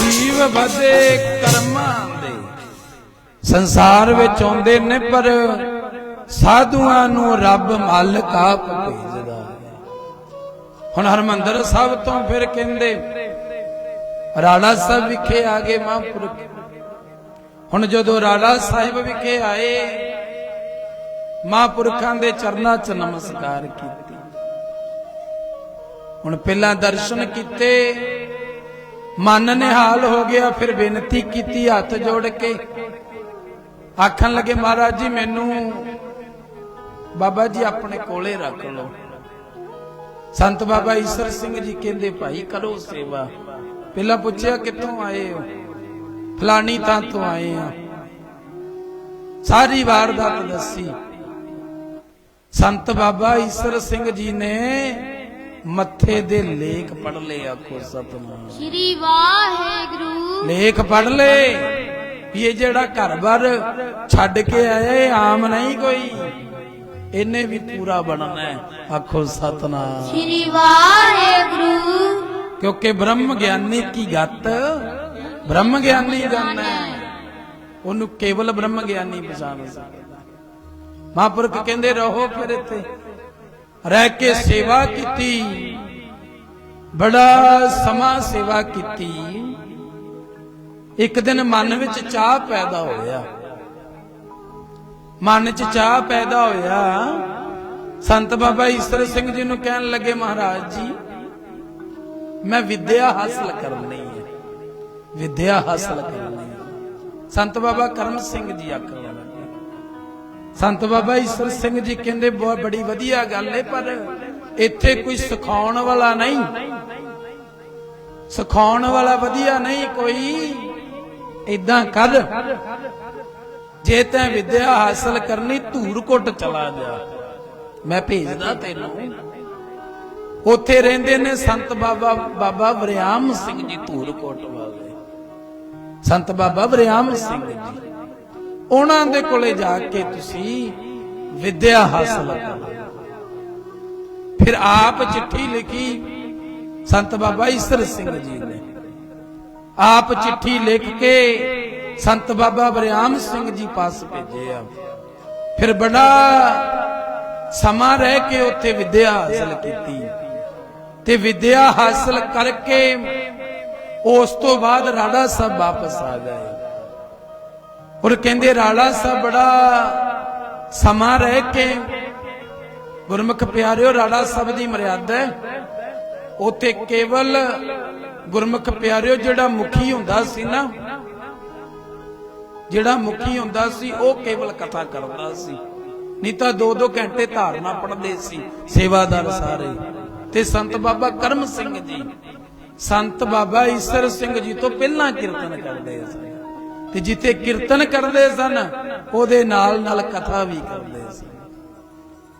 ਜੀਵ ਵਧੇ ਕਰਮਾਂ ਦੇ। ਸੰਸਾਰ ਵਿੱਚ ਆਉਂਦੇ ਨੇ ਪਰ ਸਾਧੂਆਂ ਨੂੰ ਰੱਬ ਮਾਲਕ ਆਪ ਭੇਜਦਾ ਹੁਣ ਹਰਮੰਦਰ ਸਾਹਿਬ ਤੋਂ ਫਿਰ ਕਹਿੰਦੇ, ਰਾੜਾ ਸਾਹਿਬ ਵਿਖੇ ਆ ਗਏ ਮਹਾਂਪੁਰਖ। ਹੁਣ ਜਦੋਂ ਰਾੜਾ ਸਾਹਿਬ ਵਿਖੇ ਆਏ, ਮਹਾਂਪੁਰਖਾਂ ਦੇ ਚਰਨਾਂ 'ਚ ਨਮਸਕਾਰ ਕੀਤੀ। ਹੁਣ ਪਹਿਲਾਂ ਦਰਸ਼ਨ ਕੀਤੇ, ਮਨ ਨਿਹਾਲ ਹੋ ਗਿਆ, ਫਿਰ ਬੇਨਤੀ ਕੀਤੀ, ਹੱਥ ਜੋੜ ਕੇ। ਆਖਣ ਲੱਗੇ, ਮਹਾਰਾਜ ਜੀ, ਮੈਨੂੰ ਬਾਬਾ ਜੀ ਆਪਣੇ ਕੋਲੇ ਰੱਖ ਲਓ। ਸੰਤ ਬਾਬਾ ਈਸ਼ਰ ਸਿੰਘ ਜੀ ਕਹਿੰਦੇ, ਭਾਈ, ਕਰੋ ਸੇਵਾ। ਪਹਿਲਾਂ ਪੁੱਛਿਆ, ਕਿੱਥੋਂ ਆਏ ਹੋ? ਫਲਾਣੀ ਥਾਂ ਤੋਂ ਆਏ ਆ ਸਾਰੀ ਵਾਰਦਾਤ ਦੱਸੀ। ਸੰਤ ਬਾਬਾ ਈਸ਼ਰ ਸਿੰਘ ਜੀ ਨੇ ਮੱਥੇ ਦੇ ਲੇਖ ਪੜ ਲਏ ਆਖੋ ਸਤਨਾਮ। ਸ਼੍ਰੀ ਵਾਹਿਗੁਰੂ। ਲੇਖ ਪੜ ਲੈ ਵੀ ਇਹ ਜਿਹੜਾ ਘਰ-ਬਾਰ ਛੱਡ ਕੇ ਇਹ ਆਮ ਨਹੀਂ ਕੋਈ। ਇਹਨੇ ਵੀ ਪੂਰਾ ਬਣਨਾ ਹੈ ਆਖੋ ਸਤਨਾਮ। ਸ਼੍ਰੀ ਵਾਹਿਗੁਰੂ। ਕਿਉਂਕਿ ਬ੍ਰਹਮ ਗਿਆਨੀ ਕੀ ਗੱਤ? ਬ੍ਰਹਮ ਗਿਆਨੀ ਜਾਣਦਾ ਹੈ ਉਹਨੂੰ ਕੇਵਲ ਬ੍ਰਹਮ ਗਿਆਨੀ ਪਛਾਣ ਸਕਦਾ। ਮਹਾਂਪੁਰਖ ਕਹਿੰਦੇ ਰਹੋ ਫਿਰ ਇੱਥੇ। ਰਹਿ ਕੇ ਸੇਵਾ ਕੀਤੀ। ਬੜਾ ਸਮਾਂ ਸੇਵਾ ਕੀਤੀ। ਇੱਕ ਦਿਨ ਮਨ ਵਿੱਚ ਚਾਹ ਪੈਦਾ ਹੋਇਆ। ਮਨ 'ਚ ਚਾਹ ਪੈਦਾ ਹੋਇਆ। ਸੰਤ ਬਾਬਾ ਈਸ਼ਰ ਸਿੰਘ ਜੀ ਨੂੰ ਕਹਿਣ ਲੱਗੇ, ਮਹਾਰਾਜ ਜੀ, ਮੈਂ ਵਿਦਿਆ ਹਾਸਲ ਕਰਨੀ ਹੈ। ਵਿਦਿਆ ਹਾਸਲ ਕਰਨੀ ਹੈ। ਸੰਤ ਬਾਬਾ ਕਰਮ ਸਿੰਘ ਜੀ ਆਖਣ ਸੰਤ ਬਾਬਾ ਈਸ਼ਰ ਸਿੰਘ ਜੀ ਕਹਿੰਦੇ, ਬਹੁਤ ਬੜੀ ਵਧੀਆ ਗੱਲ ਹੈ ਪਰ ਇੱਥੇ ਕੋਈ ਸਿਖਾਉਣ ਵਾਲਾ ਨਹੀਂ। ਸਿਖਾਉਣ ਵਾਲਾ ਵਧੀਆ ਨਹੀਂ, ਕੋਈ ਇਦਾਂ ਕਰ। ਜੇ ਤੈਂ ਵਿਦਿਆ ਹਾਸਲ ਕਰਨੀ ਧੂਰਕੋਟ ਚਲਾ ਜਾ। ਮੈਂ ਭੇਜਦਾ ਤੈਨੂੰ। ਉੱਥੇ ਰਹਿੰਦੇ ਨੇ ਸੰਤ ਬਾਬਾ ਬਾਬਾ ਵਰਿਆਮ ਸਿੰਘ ਜੀ ਧੂਰਕੋਟ ਵਾਲੇ। ਸੰਤ ਬਾਬਾ ਵਰਿਆਮ ਸਿੰਘ ਜੀ। ਉਹਨਾਂ ਦੇ ਕੋਲੇ ਜਾ ਕੇ ਤੁਸੀਂ ਵਿਦਿਆ ਹਾਸਲ ਕਰੋ। ਫਿਰ ਆਪ ਚਿੱਠੀ ਲਿਖੀ ਸੰਤ ਬਾਬਾ ਈਸ਼ਰ ਸਿੰਘ ਜੀ ਨੇ। ਆਪ ਚਿੱਠੀ ਲਿਖ ਕੇ ਸੰਤ ਬਾਬਾ ਬਰਿਆਮ ਸਿੰਘ ਜੀ ਪਾਸ ਭੇਜਿਆ ਫਿਰ ਬੜਾ ਸਮਾਂ ਰਹਿ ਕੇ ਉੱਥੇ ਵਿਦਿਆ ਹਾਸਲ ਕੀਤੀ। ਤੇ ਵਿਦਿਆ ਹਾਸਲ ਕਰਕੇ ਉਸ ਤੋਂ ਬਾਅਦ ਰਾੜਾ ਸਾਹਿਬ ਵਾਪਸ ਆ ਗਏ। ਔਰ ਕਹਿੰਦੇ, ਰਾੜਾ ਸਾਹਿਬ ਬੜਾ ਸਮਾਂ ਰਹਿ ਕੇ ਗੁਰਮੁਖ ਪਿਆਰਿਓ, ਰਾੜਾ ਸਾਹਿਬ ਦੀ ਮਰਿਆਦਾ ਹੈ। ਕੇਵਲ ਗੁਰਮੁਖ ਪਿਆਰਿਓ ਜਿਹੜਾ ਮੁਖੀ ਹੁੰਦਾ ਸੀ ਨਾ, ਜਿਹੜਾ ਮੁਖੀ ਹੁੰਦਾ ਸੀ, ਉਹ ਕੇਵਲ ਕਥਾ ਕਰਦਾ ਸੀ। ਨਹੀਂ ਤਾਂ ਦੋ ਦੋ ਘੰਟੇ ਧਾਰਨਾ ਪੜਦੇ ਸੀ, ਸੇਵਾਦਾਰ ਸਾਰੇ। ਤੇ ਸੰਤ ਬਾਬਾ ਕਰਮ ਸਿੰਘ ਜੀ, ਸੰਤ ਬਾਬਾ ਈਸ਼ਰ ਸਿੰਘ ਜੀ ਤੋਂ ਪਹਿਲਾਂ ਕੀਰਤਨ ਕਰਦੇ ਸੀ। ਤੇ ਜਿੱਥੇ ਕੀਰਤਨ ਕਰਦੇ ਸਨ ਉਹਦੇ ਨਾਲ ਨਾਲ ਕਥਾ ਵੀ ਕਰਦੇ ਸਨ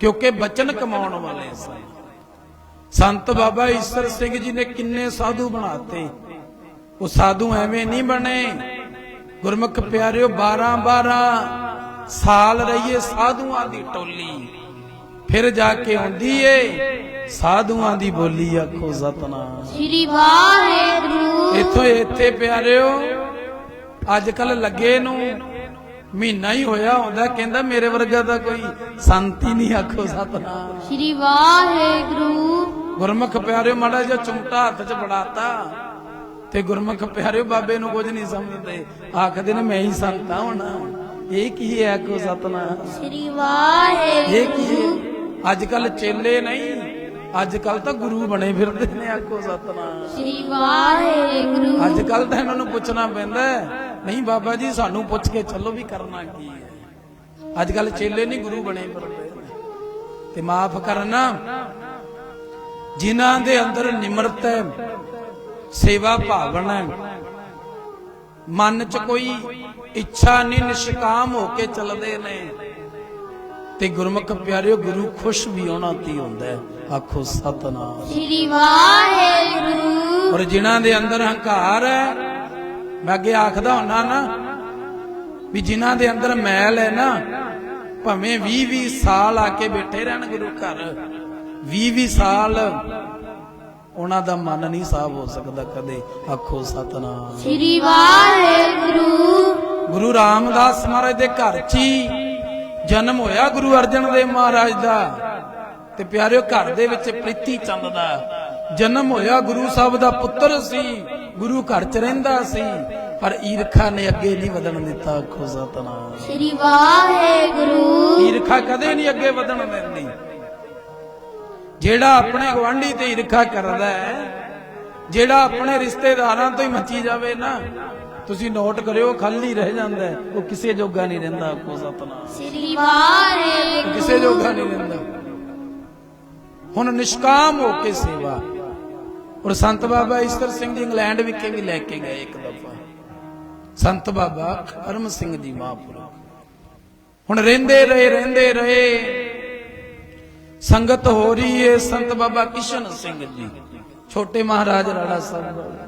ਕਿਉਂਕਿ ਬਚਨ ਕਮਾਉਣ ਵਾਲੇ ਸਨ। ਸੰਤ ਬਾਬਾ ਈਸ਼ਰ ਸਿੰਘ ਜੀ ਨੇ ਕਿੰਨੇ ਸਾਧੂ ਬਣਾਤੇ। ਉਹ ਸਾਧੂ ਐਵੇਂ ਨਹੀਂ ਬਣੇ। ਗੁਰਮੁਖ ਪਿਆਰਿਓ 12 12 ਸਾਲ ਰਹੀਏ ਸਾਧੂਆਂ ਦੀ ਟੋਲੀ। ਫਿਰ ਜਾ ਕੇ ਆਉਂਦੀ ਏ ਸਾਧੂਆਂ ਦੀ ਬੋਲੀ ਆਖੋ ਸਤਨਾਮ। ਸ਼੍ਰੀ ਵਾਹਿਗੁਰੂ। ਇੱਥੋਂ ਇੱਥੇ ਪਿਆਰਿਓ ਅੱਜ ਕੱਲ ਲੱਗੇ ਨੂੰ ਮਹੀਨਾ ਹੀ ਹੋਇਆ ਹੁੰਦਾ ਕਹਿੰਦਾ ਮੇਰੇ ਵਰਗਾ ਤਾਂ ਕੋਈ ਸੰਤ ਹੀ ਨਹੀਂ ਆਖੋ ਸਤਨਾਮ। ਸ਼੍ਰੀ ਵਾਹਿਗੁਰੂ। ਗੁਰਮੁਖ ਪਿਆਰਿਓ ਮਾੜਾ ਜਿਹਾ ਚੁੰਮਟਾ ਹੱਥ 'ਚ ਫੜਾਤਾ ਤੇ ਗੁਰਮੁਖ ਪਿਆਰਿਓ ਬਾਬੇ ਨੂੰ ਕੁਝ ਨਹੀਂ ਸਮਝਦੇ। ਆਖਦੇ ਨੇ ਮੈਂ ਹੀ ਸੰਤ ਹਾਂ ਹੁਣ। ਇਹ ਕੀ ਹੈ ਆਖੋ ਸਤਨਾਮ? ਸ਼੍ਰੀ ਇਹ ਵਾਹਿਗੁਰੂ ਕੀ ਅੱਜ ਕੱਲ ਚੇਲੇ ਨਹੀਂ ਅੱਜ ਕੱਲ ਤਾਂ ਗੁਰੂ ਬਣੇ ਫਿਰਦੇ ਨੇ ਆਖੋ ਸਤਨਾਮ। ਸ਼੍ਰੀ ਵਾਹਿਗੁਰੂ। ਅੱਜ ਕੱਲ ਤਾਂ ਇਹਨਾਂ ਨੂੰ ਪੁੱਛਣਾ ਪੈਂਦਾ। ਨਹੀਂ ਬਾਬਾ ਜੀ ਸਾਨੂੰ ਪੁੱਛ ਕੇ ਚੱਲੋ ਵੀ ਕਰਨਾ ਕੀ ਹੈ। ਅੱਜ ਕੱਲ ਚੇਲੇ ਨਹੀਂ ਗੁਰੂ ਬਣੇ ਫਿਰਦੇ। ਤੇ ਮਾਫ ਕਰਨਾ। ਜਿਨ੍ਹਾਂ ਦੇ ਅੰਦਰ ਨਿਮਰਤ ਹੈ ਸੇਵਾ ਭਾਵਨਾ ਹੈ ਮਨ 'ਚ ਕੋਈ ਇੱਛਾ ਨਹੀਂ ਨਿਸ਼ਕਾਮ ਹੋ ਕੇ ਚੱਲਦੇ ਨੇ। ਤੇ ਗੁਰਮੁਖ ਪਿਆਰਿਓ ਗੁਰੂ ਖੁਸ਼ ਵੀ ਉਹਨਾਂ ਤੇ ਹੁੰਦਾ ਹੈ। ਆਖੋ ਸਤਨਾਮ। ਸ਼੍ਰੀ ਵਾਹਿਗੁਰੂ। ਔਰ ਜਿਨ੍ਹਾਂ ਦੇ ਅੰਦਰ ਹੰਕਾਰ ਹੈ ਮੈਂ ਅੱਗੇ ਆਖਦਾ ਹੁੰਨਾ ਨਾ ਵੀ ਜਿਨ੍ਹਾਂ ਦੇ ਅੰਦਰ ਮੈਲ ਹੈ ਨਾ ਭਾਵੇਂ 20 20 ਸਾਲ ਆ ਕੇ ਬੈਠੇ ਰਹਿਣ ਗੁਰੂ ਘਰ 20 20 ਸਾਲ ਉਹਨਾਂ ਦਾ ਮਨ ਨਹੀਂ ਸਾਫ਼ ਹੋ ਸਕਦਾ ਕਦੇ ਆਖੋ ਸਤਨਾਮ। ਸ੍ਰੀ ਵਾਹਿਗੁਰੂ। ਗੁਰੂ ਰਾਮਦਾਸ ਮਹਾਰਾਜ ਦੇ ਘਰ 'ਚ ਹੀ ਜਨਮ ਹੋਇਆ ਗੁਰੂ ਅਰਜਨ ਦੇਵ ਮਹਾਰਾਜ ਦਾ। ਤੇ ਪਿਆਰਿਓ ਘਰ ਦੇ ਵਿੱਚ ਪ੍ਰੀਤੀ ਚੰਦ ਦਾ। ਜਨਮ ਹੋਇਆ ਗੁਰੂ ਸਾਹਿਬ ਦਾ ਪੁੱਤਰ ਸੀ ਗੁਰੂ ਘਰ 'ਚ ਰਹਿੰਦਾ ਸੀ ਪਰ ਈਰਖਾ ਨੇ ਅੱਗੇ ਨਹੀਂ ਵਧਣ ਦਿੱਤਾ ਆਖੋ ਸਤਨਾਮ। ਸ੍ਰੀ ਵਾਹਿਗੁਰੂ। ਈਰਖਾ ਕਦੇ ਨਹੀਂ ਅੱਗੇ ਵਧਣ ਦਿੰਦੀ। ਜਿਹੜਾ ਆਪਣੇ ਗਵਾਂਢੀ ਤੇ ਈਰਖਾ ਕਰਦਾ ਹੈ ਜਿਹੜਾ ਆਪਣੇ ਰਿਸ਼ਤੇਦਾਰਾਂ ਤੋਂ ਹੀ ਮੱਚੀ ਜਾਵੇ ਨਾ ਤੁਸੀਂ ਨੋਟ ਕਰਿਓ ਖਾਲੀ ਰਹਿ ਜਾਂਦਾ। ਉਹ ਕਿਸੇ ਜੋਗਾ ਨਹੀਂ ਰਹਿੰਦਾ ਕੋ ਸਤਨਾਮ। ਸ੍ਰੀ ਵਾਹਿਗੁਰੂ। ਕਿਸੇ ਜੋਗਾ ਨਹੀਂ ਰਹਿੰਦਾ। ਹੁਣ ਨਿਸ਼ਕਾਮ ਹੋ ਕੇ ਸੇਵਾ। ਔਰ ਸੰਤ ਬਾਬਾ ਈਸ਼ਰ ਸਿੰਘ ਜੀ ਇੰਗਲੈਂਡ ਵਿਖੇ ਵੀ ਲੈ ਕੇ ਗਏ ਇੱਕ ਦਫਾ। ਸੰਤ ਬਾਬਾ ਕਰਮ ਸਿੰਘ ਜੀ ਮਹਾਂਪੁਰਖ। ਹੁਣ ਰਹਿੰਦੇ ਰਹੇ ਰਹਿੰਦੇ ਰਹੇ। ਸੰਗਤ ਹੋ ਰਹੀ ਏ ਸੰਤ ਬਾਬਾ ਕਿਸ਼ਨ ਸਿੰਘ ਜੀ। ਛੋਟੇ ਮਹਾਰਾਜ ਰਾੜਾ ਸਾਹਿਬ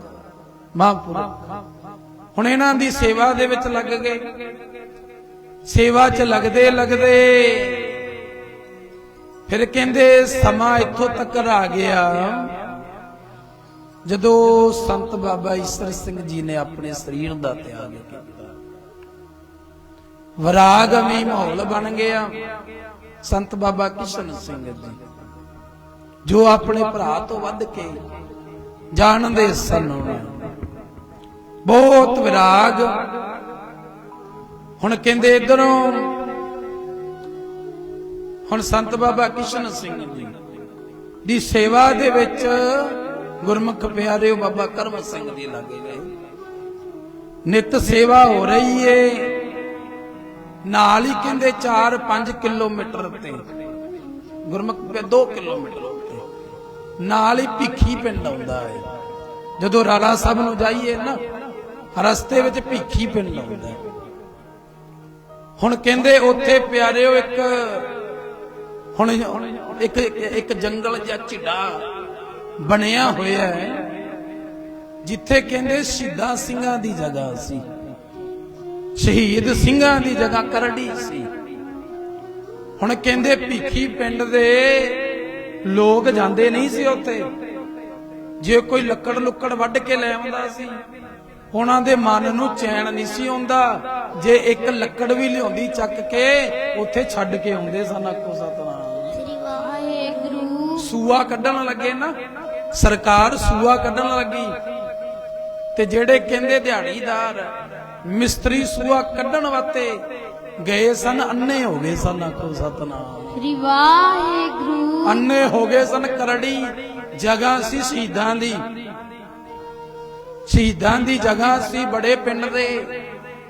ਮਹਾਂਪੁਰਖ। ਹੁਣ ਇਹਨਾਂ ਦੀ ਸੇਵਾ ਦੇ ਵਿੱਚ ਲੱਗ ਗਏ। ਸੇਵਾ 'ਚ ਲੱਗਦੇ ਲੱਗਦੇ। ਫਿਰ ਕਹਿੰਦੇ ਸਮਾਂ ਇੱਥੋਂ ਤੱਕ ਆ ਗਿਆ। ਜਦੋਂ ਸੰਤ ਬਾਬਾ ਈਸ਼ਰ ਸਿੰਘ ਜੀ ਨੇ ਆਪਣੇ ਸਰੀਰ ਦਾ ਤਿਆਗ ਕੀਤਾ, ਵਿਰਾਗਮੀ ਮਾਹੌਲ ਬਣ ਗਿਆ ਸੰਤ ਬਾਬਾ ਕਿਸ਼ਨ ਸਿੰਘ ਜੀ, ਜੋ ਆਪਣੇ ਭਰਾ ਤੋਂ ਵੱਧ ਕੇ ਜਾਣਦੇ ਸਨ ਬਹੁਤ ਵਿਰਾਗ। ਹੁਣ ਕਹਿੰਦੇ ਇਧਰੋਂ, ਹੁਣ ਸੰਤ ਬਾਬਾ ਕਿਸ਼ਨ ਸਿੰਘ ਜੀ ਦੀ ਸੇਵਾ ਦੇ ਵਿੱਚ ਗੁਰਮੁਖ ਪਿਆਰਿਓ ਬਾਬਾ ਕਰਮ ਸਿੰਘ ਜੀ ਲੱਗੇ ਗਏ ਨਿਤ ਸੇਵਾ ਹੋ ਰਹੀ ਏ। ਨਾਲ ਹੀ ਕਹਿੰਦੇ 4-5 ਕਿਲੋਮੀਟਰ ਤੇ ਗੁਰਮੁਖ ਪੇ 2 ਕਿਲੋਮੀਟਰ ਉੱਤੇ। ਨਾਲ ਹੀ ਭਿੱਖੀ ਪਿੰਡ ਆਉਂਦਾ ਹੈ ਜਦੋਂ ਰਾੜਾ ਸਾਹਿਬ ਨੂੰ ਜਾਈਏ ਨਾ, ਰਸਤੇ ਵਿੱਚ ਭਿੱਖੀ ਪਿੰਡ ਆਉਂਦਾ ਹੁਣ ਕਹਿੰਦੇ ਉੱਥੇ ਪਿਆਰਿਓ ਇੱਕ, ਹੁਣ ਇੱਕ ਇੱਕ ਜੰਗਲ ਜਿਹਾ ਝਿੜਾ ਬਣਿਆ ਹੋਇਆ ਹੈ ਜਿੱਥੇ ਕਹਿੰਦੇ ਸ਼ਹੀਦਾਂ ਸਿੰਘਾਂ ਦੀ ਜਗ੍ਹਾ ਸੀ ਸ਼ਹੀਦ ਸਿੰਘਾਂ ਦੀ ਜਗ੍ਹਾ ਕਰੜੀ ਸੀ। ਹੁਣ ਕਹਿੰਦੇ ਭੀਖੀ ਪਿੰਡ ਦੇ ਲੋਕ ਜਾਂਦੇ ਨਹੀਂ ਸੀ ਉੱਥੇ। ਜੇ ਕੋਈ ਲੱਕੜ ਲੁੱਕੜ ਵੱਢ ਕੇ ਲੈ ਆਉਂਦਾ ਸੀ ਉਹਨਾਂ ਦੇ ਮਨ ਨੂੰ ਚੈਨ ਨਹੀਂ ਸੀ ਆਉਂਦਾ। ਜੇ ਇੱਕ ਲੱਕੜ ਵੀ ਲਿਆਉਂਦੀ ਚੱਕ ਕੇ ਉੱਥੇ ਛੱਡ ਕੇ ਆਉਂਦੇ ਸਨ ਆਖੋ ਸਤਨਾਮ। ਸ੍ਰੀ ਵਾਹਿਗੁਰੂ। ਸੂਆ ਕੱਢਣ ਲੱਗੇ ਨਾ ਸਰਕਾਰ ਸੂਆ ਕੱਢਣ ਲੱਗੀ ਤੇ ਜਿਹੜੇ ਕਹਿੰਦੇ ਦਿਹਾੜੀਦਾਰ ਮਿਸਤਰੀ ਸੂਆ ਕੱਢਣ ਵਾਸਤੇ ਗਏ ਸਨ ਅੰਨੇ ਹੋ ਗਏ ਸਨ ਆਖੋ ਸਤਨਾਮ। ਸ੍ਰੀ ਵਾਹਿਗੁਰੂ। ਅੰਨੇ ਹੋ ਗਏ ਸਨ ਕਰੜੀ ਜਗ੍ਹਾ ਸੀ ਸ਼ਹੀਦਾਂ ਦੀ। ਸ਼ਹੀਦਾਂ ਦੀ ਜਗ੍ਹਾ ਸੀ ਬੜੇ ਪਿੰਡ ਦੇ।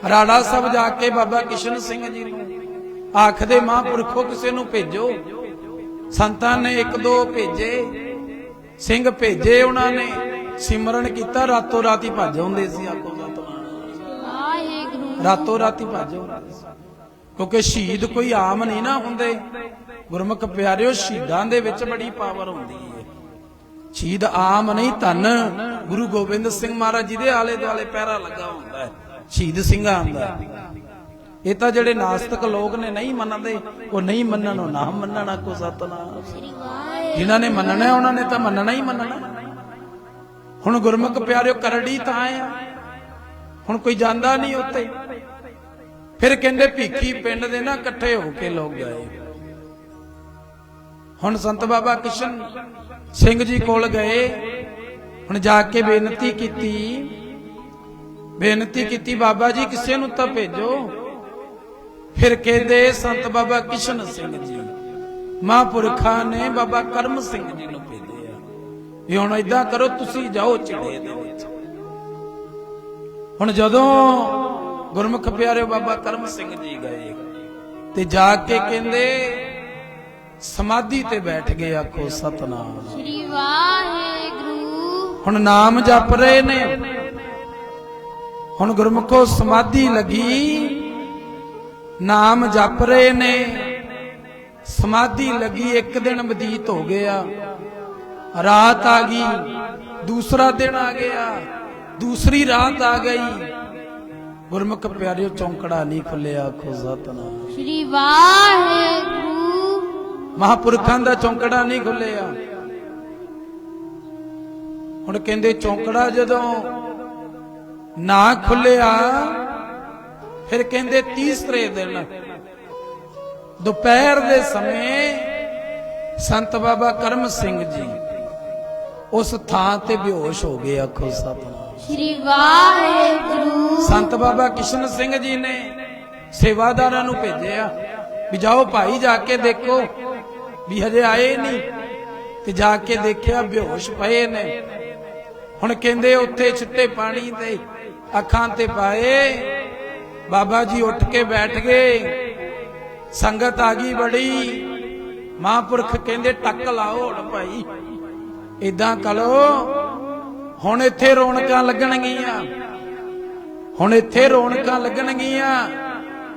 ਰਾੜਾ ਸਾਹਿਬ ਜਾ ਕੇ ਬਾਬਾ ਕਿਸ਼ਨ ਸਿੰਘ ਜੀ ਨੂੰ ਆਖਦੇ ਮਹਾਂਪੁਰਖੋ ਕਿਸੇ ਨੂੰ ਭੇਜੋ। ਸੰਤਾਂ ਨੇ ਇੱਕ ਦੋ ਭੇਜੇ। ਸਿੰਘ ਭੇਜੇ ਉਹਨਾਂ ਨੇ, ਸਿਮਰਨ ਕੀਤਾ, ਰਾਤੋਂ ਰਾਤੀ ਭੱਜ ਆਉਂਦੇ ਸੀ ਆਖੋ ਸਤਨਾਮ ਰਾਤੋਂ ਰਾਤੀ ਭੱਜ ਆਉਂਦੇ ਸੀ। ਕਿਉਂਕਿ ਸ਼ਹੀਦ ਕੋਈ ਆਮ ਨਹੀਂ ਨਾ ਹੁੰਦੇ। ਗੁਰਮੁਖ ਪਿਆਰਿਓ, ਸ਼ਹੀਦਾਂ ਦੇ ਵਿੱਚ ਬੜੀ ਪਾਵਰ ਹੁੰਦੀ ਹੈ ਸ਼ਹੀਦ ਆਮ ਨਹੀਂ, ਧੰਨ ਗੁਰੂ ਗੋਬਿੰਦ ਸਿੰਘ ਮਹਾਰਾਜ ਜੀ ਦੇ ਆਲੇ ਦੁਆਲੇ ਪਹਿਰਾ ਲੱਗਾ ਹੁੰਦਾ ਹੈ। ਸ਼ਹੀਦ ਸਿੰਘਾਂ ਦਾ। ਇਹ ਤਾਂ ਜਿਹੜੇ ਨਾਸਤਿਕ ਲੋਕ ਨੇ, ਨਹੀਂ ਮੰਨਦੇ, ਉਹ ਨਹੀਂ ਮੰਨਣ, ਉਹ ਨਾ ਮੰਨਣਾ ਕੋ ਸਤਨਾਮ। ਸ੍ਰੀ ਵਾਹਿਗੁਰੂ ਜਿਨ੍ਹਾਂ ਨੇ ਮੰਨਣਾ ਉਹਨਾਂ ਨੇ ਤਾਂ ਮੰਨਣਾ ਹੀ ਮੰਨਣਾ। ਹੁਣ ਗੁਰਮੁਖ ਪਿਆਰਿਓ, ਕਰੜੀ ਤਾਂ ਆ। ਹੁਣ ਕੋਈ ਜਾਂਦਾ ਨਹੀਂ ਉੱਤੇ। ਫਿਰ ਕਹਿੰਦੇ ਭੀਖੀ ਪਿੰਡ ਦੇ ਨਾ ਇਕੱਠੇ ਹੋ ਕੇ ਲੋਕ ਗਏ। ਹੁਣ ਸੰਤ ਬਾਬਾ ਕਿਸ਼ਨ ਸਿੰਘ ਜੀ ਕੋਲ ਗਏ। ਹੁਣ ਜਾ ਕੇ ਬੇਨਤੀ ਕੀਤੀ। ਬੇਨਤੀ ਕੀਤੀ, ਬਾਬਾ ਜੀ, ਕਿਸੇ ਨੂੰ ਤਾਂ ਭੇਜੋ। ਫਿਰ ਕਹਿੰਦੇ ਸੰਤ ਬਾਬਾ ਕਿਸ਼ਨ ਸਿੰਘ ਜੀ। ਮਹਾਂਪੁਰਖਾਂ ਨੇ ਬਾਬਾ ਕਰਮ ਸਿੰਘ ਜੀ ਨੂੰ ਭੇਜਿਆ। ਵੀ ਹੁਣ ਇਦਾਂ ਕਰੋ ਤੁਸੀਂ ਜਾਓ ਚਿੜੇ ਦੇ ਵਿੱਚ। ਹੁਣ ਜਦੋਂ ਗੁਰਮੁਖ ਪਿਆਰੇ ਬਾਬਾ ਕਰਮ ਸਿੰਘ ਜੀ ਗਏ ਤੇ ਜਾ ਕੇ ਕਹਿੰਦੇ ਸਮਾਧੀ ਤੇ ਬੈਠ ਗਏ ਆਖੋ ਸਤਨਾਮ। ਸ੍ਰੀ ਵਾਹਿਗੁਰੂ। ਹੁਣ ਨਾਮ ਜਪ ਰਹੇ ਨੇ। ਹੁਣ ਗੁਰਮੁਖੋ ਸਮਾਧੀ ਲੱਗੀ ਨਾਮ ਜਪ ਰਹੇ ਨੇ। ਸਮਾਧੀ ਲੱਗੀ ਇੱਕ ਦਿਨ ਬਤੀਤ ਹੋ ਗਿਆ। ਰਾਤ ਆ ਗਈ ਦੂਸਰਾ ਦਿਨ ਆ ਗਿਆ ਦੂਸਰੀ ਰਾਤ ਆ ਗਈ। ਗੁਰਮੁਖ ਪਿਆਰਿਓ ਚੌਂਕੜਾ ਨਹੀਂ ਖੁੱਲਿਆ ਆਖੋ ਸਤਨਾਮ। ਸ੍ਰੀ ਵਾਹਿਗੁਰੂ। ਮਹਾਪੁਰਖਾਂ ਦਾ ਚੌਂਕੜਾ ਨਹੀਂ ਖੁੱਲਿਆ। ਹੁਣ ਕਹਿੰਦੇ ਚੌਂਕੜਾ ਜਦੋਂ ਨਾ ਖੁੱਲਿਆ ਫਿਰ ਕਹਿੰਦੇ ਤੀਸਰੇ ਦਿਨ ਦੁਪਹਿਰ ਦੇ ਸਮੇਂ ਸੰਤ ਬਾਬਾ ਕਰਮ ਸਿੰਘ ਜੀ ਉਸ ਥਾਂ ਤੇ ਬੇਹੋਸ਼ ਹੋ ਗਏ ਆਖੋ ਸਤਨਾਮ। ਸ੍ਰੀ ਵਾਹਿਗੁਰੂ। ਸੰਤ ਬਾਬਾ ਕਿਸ਼ਨ ਸਿੰਘ ਜੀ ਨੇ ਸੇਵਾਦਾਰਾਂ ਨੂੰ ਭੇਜਿਆ ਵੀ ਜਾਓ ਭਾਈ ਜਾ ਕੇ ਦੇਖੋ ਵੀ ਹਜੇ ਆਏ ਨਹੀਂ ਤੇ ਜਾ ਕੇ ਦੇਖਿਆ ਬੇਹੋਸ਼ ਪਏ ਨੇ। ਹੁਣ ਕਹਿੰਦੇ ਉੱਥੇ ਛਿੱਟੇ ਪਾਣੀ ਤੇ ਅੱਖਾਂ ਤੇ ਪਾਏ। ਬਾਬਾ ਜੀ ਉੱਠ ਕੇ ਬੈਠ ਗਏ। ਸੰਗਤ ਆ ਗਈ ਬੜੀ। ਮਹਾਂਪੁਰਖ ਕਹਿੰਦੇ, ਟੱਕ ਲਾਓ ਹੁਣ ਭਾਈ। ਇਦਾਂ ਕਰੋ ਹੁਣ ਇੱਥੇ ਰੌਣਕਾਂ ਲੱਗਣਗੀਆਂ। ਹੁਣ ਇੱਥੇ ਰੌਣਕਾਂ ਲੱਗਣਗੀਆਂ।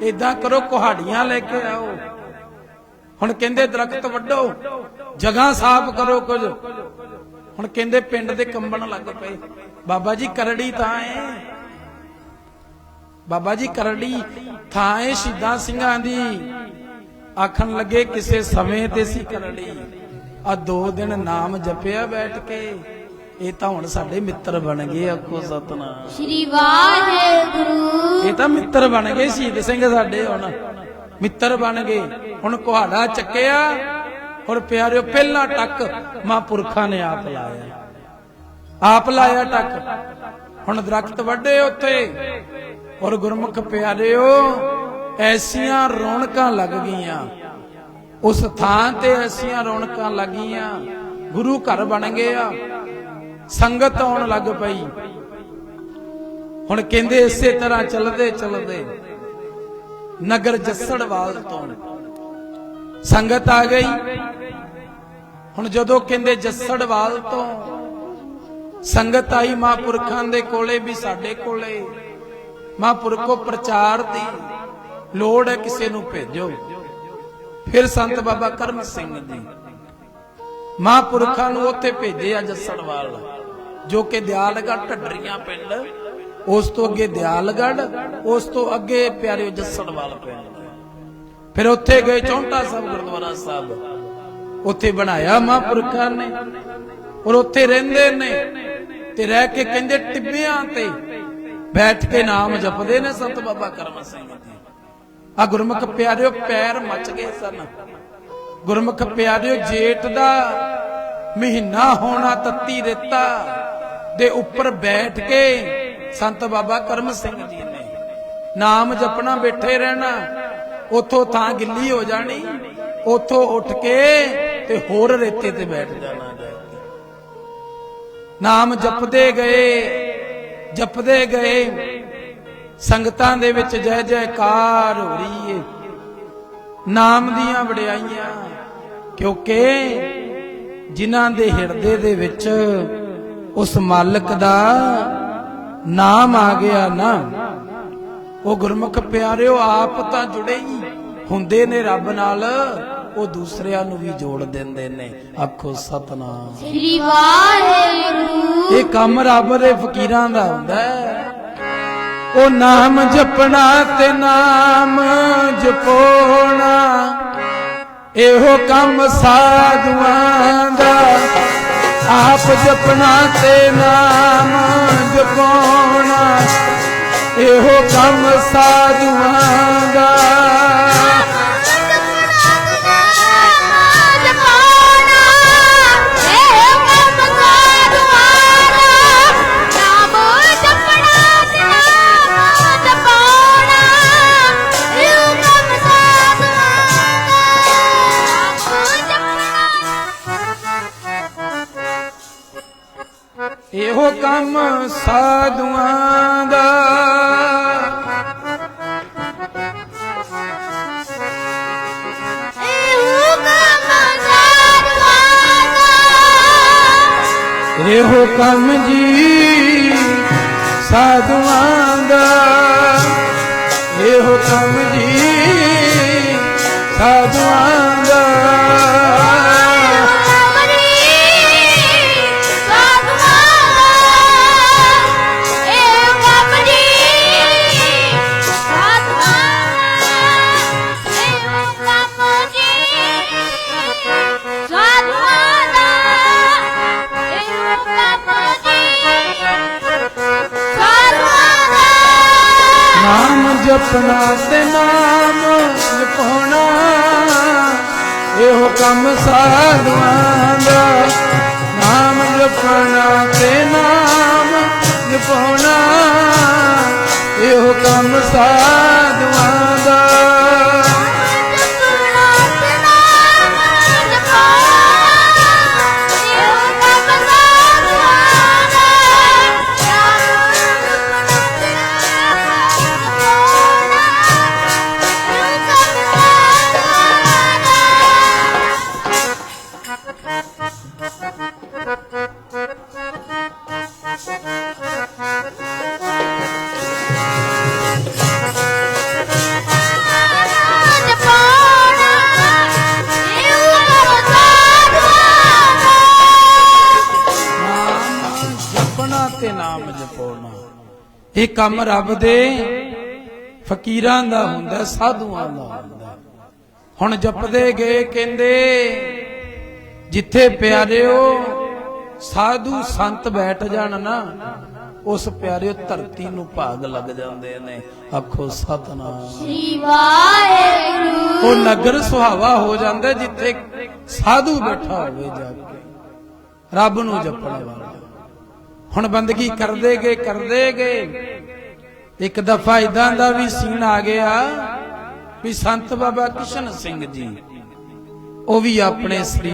ਇਦਾਂ ਕਰੋ, ਕੁਹਾੜੀਆਂ ਲੈ ਕੇ ਆਓ। ਹੁਣ ਕਹਿੰਦੇ, ਦਰਖਤ ਵੱਢੋ। ਜਗ੍ਹਾ ਸਾਫ਼ ਕਰੋ ਕੁਝ। ਹੁਣ ਕਹਿੰਦੇ, ਪਿੰਡ ਦੇ ਕੰਬਣ ਲੱਗ ਪਏ। ਬਾਬਾ ਜੀ ਕਰੜੀ ਤਾਂ ਹੈ ਬਾਬਾ ਜੀ ਕਰੜੀ ਥਾਂ ਹੈ ਸ਼ਹੀਦਾਂ ਸਿੰਘਾਂ ਦੀ। ਆਖਣ ਲੱਗੇ ਕਿਸੇ ਸਮੇਂ ਤੇ ਸੀ ਕਰੜੀ। ਆ ਦੋ ਦਿਨ ਨਾਮ ਜਪਿਆ ਬੈਠ ਕੇ। ਇਹ ਤਾਂ ਹੁਣ ਸਾਡੇ ਮਿੱਤਰ ਬਣ ਗਏ ਆਖੋ ਸਤਨਾਮ। ਸ੍ਰੀ ਵਾਹਿਗੁਰੂ। ਇਹ ਤਾਂ ਮਿੱਤਰ ਬਣ ਗਏ ਸ਼ਹੀਦ ਸਿੰਘ ਸਾਡੇ ਹੁਣ। ਮਿੱਤਰ ਬਣ ਗਏ। ਹੁਣ ਕੁਹਾੜਾ ਚੱਕਿਆ। ਹੁਣ ਪਿਆਰਿਓ ਪਹਿਲਾ ਟੱਕ ਮਹਾਂਪੁਰਖਾਂ ਨੇ ਆਪ ਲਾਇਆ। ਆਪ ਲਾਇਆ ਟੱਕ। ਹੁਣ ਦਰਖਤ ਵੱਡੇ ਉੱਥੇ। ਔਰ ਗੁਰਮੁਖ ਪਿਆਰਿਓ ਐਸੀਆਂ ਰੌਣਕਾਂ ਲੱਗ ਗਈਆਂ। ਉਸ ਥਾਂ ਤੇ ਐਸੀਆਂ ਰੌਣਕਾਂ ਲੱਗੀਆਂ। ਗੁਰੂ ਘਰ ਬਣ ਗਿਆ। ਸੰਗਤ ਆਉਣ ਲੱਗ ਪਈ। ਹੁਣ ਕਹਿੰਦੇ ਇਸੇ ਤਰ੍ਹਾਂ ਚੱਲਦੇ ਚੱਲਦੇ। ਨਗਰ ਜੱਸੜਵਾਲ ਤੋਂ ਸੰਗਤ ਆ ਗਈ। ਹੁਣ ਜਦੋਂ ਕਹਿੰਦੇ ਜੱਸੜਵਾਲ ਤੋਂ ਸੰਗਤ ਆਈ ਮਹਾਂਪੁਰਖਾਂ ਦੇ ਕੋਲੇ ਵੀ ਸਾਡੇ ਕੋਲੇ। ਮਹਾਂਪੁਰਖੋ ਪ੍ਰਚਾਰ ਦੀ ਲੋੜ ਹੈ ਕਿਸੇ ਨੂੰ ਭੇਜੋ। ਫਿਰ ਸੰਤ ਬਾਬਾ ਕਰਮ ਸਿੰਘ ਜੀ ਮਹਾਂਪੁਰਖਾਂ ਨੂੰ ਉੱਥੇ ਭੇਜਿਆ ਜੱਸੜਵਾਲ ਜੋ ਕਿ ਦਿਆਲਗੜ੍ਹ ਢੱਡਰੀਆਂ ਪਿੰਡ, ਉਸ ਤੋਂ ਅੱਗੇ ਦਿਆਲਗੜ੍ਹ, ਉਸ ਤੋਂ ਅੱਗੇ ਪਿਆਰਿਓ ਜੱਸੜਵਾਲ ਪਿੰਡ। ਫਿਰ ਉੱਥੇ ਗਏ ਚੌਂਟਾ ਸਾਹਿਬ, ਗੁਰਦੁਆਰਾ ਸਾਹਿਬ। ਉੱਥੇ ਬਣਾਇਆ ਮਹਾਂਪੁਰਖਾਂ ਨੇ ਔਰ ਉੱਥੇ ਰਹਿੰਦੇ ਨੇ ਤੇ ਰਹਿ ਕੇ ਕਹਿੰਦੇ ਟਿੱਬਿਆਂ ਤੇ ਬੈਠ ਕੇ ਨਾਮ ਜਪਦੇ ਨੇ ਸੰਤ ਬਾਬਾ ਕਰਮ ਸਿੰਘ ਜੀ। ਆ ਗੁਰਮੁਖ ਪਿਆਰਿਓ, ਪੈਰ ਮੱਚ ਗਏ ਸਨ। ਗੁਰਮੁਖ ਪਿਆਰਿਓ, ਜੇਠ ਦਾ ਮਹੀਨਾ ਹੋਣਾ ਤੱਤੀ ਰੇਤਾ ਦੇ ਉੱਪਰ ਬੈਠ ਕੇ ਸੰਤ ਬਾਬਾ ਕਰਮ ਸਿੰਘ ਜੀ ਨੇ ਨਾਮ ਜਪਣਾ, ਬੈਠੇ ਰਹਿਣਾ। ਉਥੋਂ ਥਾਂ ਗਿੱਲੀ ਹੋ ਜਾਣੀ। ਉਥੋਂ ਉੱਠ ਕੇ ਤੇ ਹੋਰ ਰੇਤੇ ਤੇ ਬੈਠ ਜਾਣਾ। ਨਾਮ ਜਪਦੇ ਗਏ ਜਪਦੇ ਗਏ। ਸੰਗਤਾਂ ਦੇ ਵਿੱਚ ਜੈ ਜੈਕਾਰ ਹੋ ਰਹੀ ਏ। ਨਾਮ ਦੀਆਂ ਵਡਿਆਈਆਂ ਕਿਉਂਕਿ ਜਿਨ੍ਹਾਂ ਦੇ ਹਿਰਦੇ ਦੇ ਵਿੱਚ ਉਸ ਮਾਲਕ ਦਾ ਨਾਮ ਆ ਗਿਆ ਨਾ ਉਹ ਗੁਰਮੁਖ ਪਿਆਰਿਓ ਆਪ ਤਾਂ ਜੁੜੇ ਹੀ ਹੁੰਦੇ ਨੇ ਰੱਬ ਨਾਲ ਉਹ ਦੂਸਰਿਆਂ ਨੂੰ ਵੀ ਜੋੜ ਦਿੰਦੇ ਨੇ। ਆਖੋ ਸਤਨਾਮ। ਸ੍ਰੀ ਵਾਹਿਗੁਰੂ। ਇਹ ਕੰਮ ਰੱਬ ਦੇ ਫਕੀਰਾਂ ਦਾ ਹੁੰਦਾ ਹੈ। ਉਹ ਨਾਮ ਜਪਣਾ ਤੇ ਨਾਮ ਜਪੋਣਾ। ਇਹੋ ਕੰਮ ਸਾਧੂਆਂ ਦਾ। ਆਪ ਜਪਣਾ ਤੇ ਨਾਮ ਜਪੋਣਾ। ਇਹੋ ਕੰਮ ਸਾਧੂਆਂ ਦਾ। ਇਹੋ ਕੰਮ ਸਾਧੂਆਂ ਦਾ। ਇਹੋ ਕੰਮ ਜੀ ਸਾਧੂਆਂ ਦਾ। ਇਹੋ ਕੰਮ ਜੀ ਸਾਧੂਆਂ ਜਪਣਾ ਤੇ ਨਾਮ ਜਪਉਣਾ ਇਹੋ ਕੰਮ ਸਾਧੂਆਂ ਦਾ। ਨਾਮ ਜਪਣਾ ਤੇ ਨਾਮ ਜਪਉਣਾ ਇਹੋ ਕੰਮ ਸਾਧੂਆਂ ਕੰਮ ਰੱਬ ਦੇ ਫਕੀਰਾਂ ਦਾ ਹੁੰਦਾ ਸਾਧੂਆਂ ਦਾ ਹੁੰਦਾ। ਹੁਣ ਜਪਦੇ ਗਏ ਕਹਿੰਦੇ ਜਿੱਥੇ ਪਿਆਰਿਓ ਸਾਧੂ ਸੰਤ ਬੈਠ ਜਾਣ ਨਾ ਉਸ ਪਿਆਰਿਓ ਧਰਤੀ ਨੂੰ ਭਾਗ ਲੱਗ ਜਾਂਦੇ ਨੇ। ਆਖੋ ਸਤਨਾਮ। ਸ੍ਰੀ ਵਾਹਿਗੁਰੂ। ਉਹ ਨਗਰ ਸੁਹਾਵਾ ਹੋ ਜਾਂਦਾ ਜਿੱਥੇ ਸਾਧੂ ਬੈਠਾ ਹੋਵੇ ਜਾ ਕੇ। ਰੱਬ ਨੂੰ ਜਪਣ ਵਾਲਾ। ਹੁਣ ਬੰਦਗੀ ਕਰਦੇ ਗਏ ਕਰਦੇ ਗਏ। ਇੱਕ ਦਫਾ ਇਦਾਂ ਦਾ ਵੀ ਸੀਨ ਆ ਗਿਆ ਵੀ ਸੰਤ ਬਾਬਾ ਕਿਸ਼ਨ ਸਿੰਘ ਜੀ, ਉਹ ਵੀ ਆਪਣੇ ਸਰੀਰ